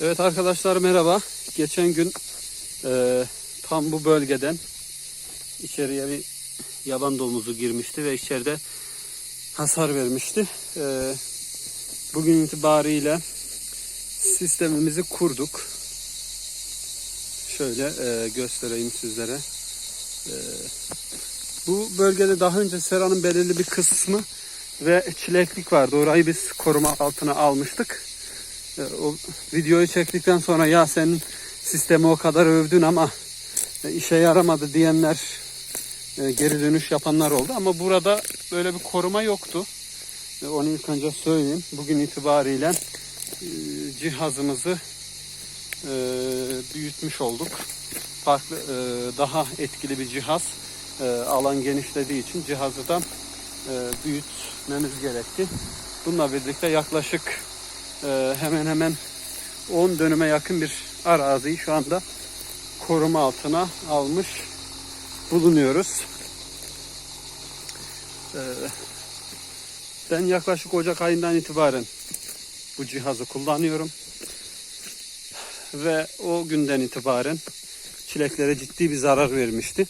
Evet arkadaşlar merhaba. Geçen gün e, tam bu bölgeden içeriye bir yaban domuzu girmişti ve içeride hasar vermişti. E, bugün itibariyle sistemimizi kurduk. Şöyle e, göstereyim sizlere. E, bu bölgede daha önce seranın belirli bir kısmı ve çileklik vardı. Orayı biz koruma altına almıştık. O videoyu çektikten sonra ya senin sistemi o kadar övdün ama e, işe yaramadı diyenler e, geri dönüş yapanlar oldu ama burada böyle bir koruma yoktu. E, Onu ilk önce söyleyeyim. Bugün itibariyle cihazımızı büyütmüş olduk. Farklı daha etkili bir cihaz. Alan genişlediği için cihazı da büyütmemiz gerekti. Bununla birlikte yaklaşık e, hemen hemen 10 dönüme yakın bir araziyi şu anda koruma altına almış bulunuyoruz. E, ben yaklaşık Ocak ayından itibaren bu cihazı kullanıyorum. Ve o günden itibaren çileklere ciddi bir zarar vermişti.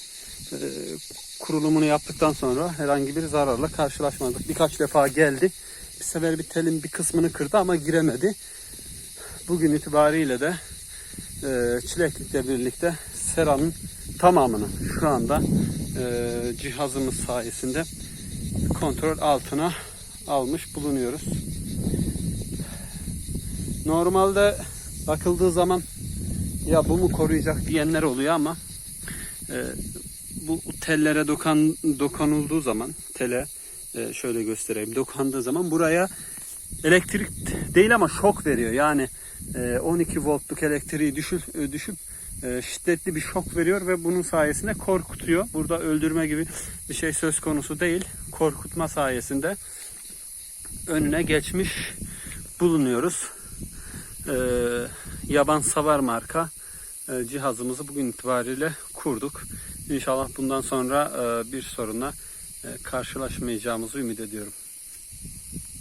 E, kurulumunu yaptıktan sonra herhangi bir zararla karşılaşmadık. Birkaç defa geldi. Sefer bir telin bir kısmını kırdı ama giremedi. Bugün itibariyle de e, çileklikle birlikte seranın tamamını şu anda e, cihazımız sayesinde kontrol altına almış bulunuyoruz. Normalde bakıldığı zaman ya bu mu koruyacak diyenler oluyor ama e, bu tellere dokan dokunulduğu zaman tele e, şöyle göstereyim dokandığı zaman buraya elektrik değil ama şok veriyor. Yani e, 12 voltluk elektriği düşüp, e, düşüp e, şiddetli bir şok veriyor ve bunun sayesinde korkutuyor. Burada öldürme gibi bir şey söz konusu değil. Korkutma sayesinde önüne geçmiş bulunuyoruz. E, yaban savar marka e, cihazımızı bugün itibariyle kurduk. İnşallah bundan sonra e, bir sorunla e, karşılaşmayacağımızı ümit ediyorum.